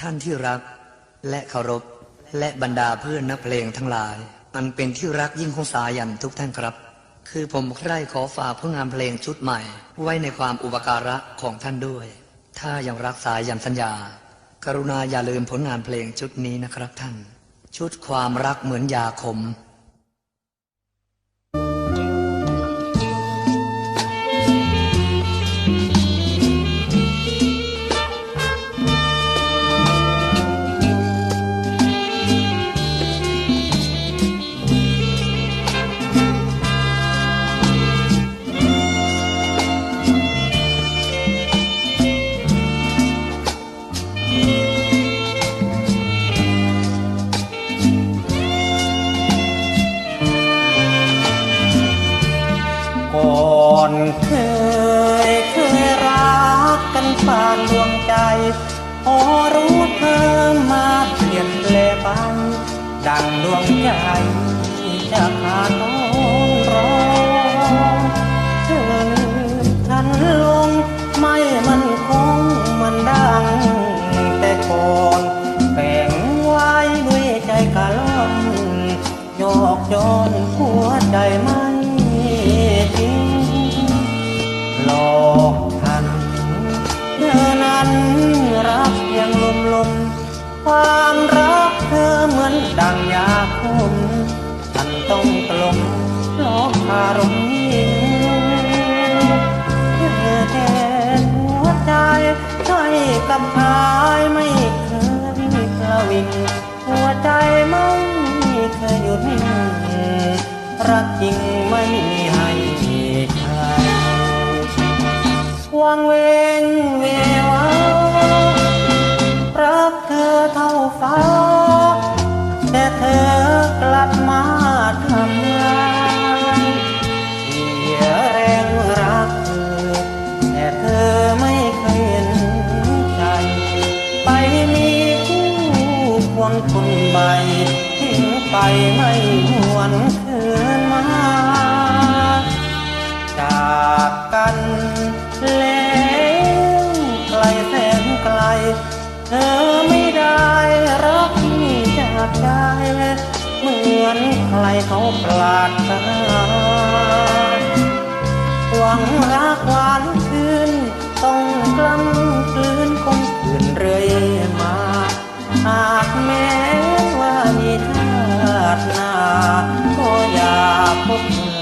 ท่านที่รักและเคารพ และบรรดาเพื่อนนักเพลงทั้งหลาย อันเป็นที่รักยิ่งของสายันทุกท่านครับ คือผมใคร่ขอฝากผลงานเพลงชุดใหม่ ไว้ในความอุปการะของท่านด้วย ถ้ายังรักสายันสัญญา กรุณาอย่าลืมผลงานเพลงชุดนี้นะครับท่าน ชุดความรักเหมือนยาขม อนเคยเคยรักกันฝานดวงใจ พอรู้เธอมาเปลี่ยนแปลงดังดวงใจจะพาน้อง ความรักเธอเหมือนดังยาคมฉันต้องกลมหลอกคารมยิ่งเธอแทนหัวใจให้กับชายไม่เคยกระวิงหัวใจไม่เคยหยุดนิ่งรักจริงไม่มีให้ใครวังเวงเว คนใบทิ้งไปไม่หวนคืนมา จากกันแล้วไกลแสนไกล เธอไม่ได้รักที่จากใจเหมือนใครเขาปรารถนาหวังรักหวานคืนต้องกล้ำ of mine.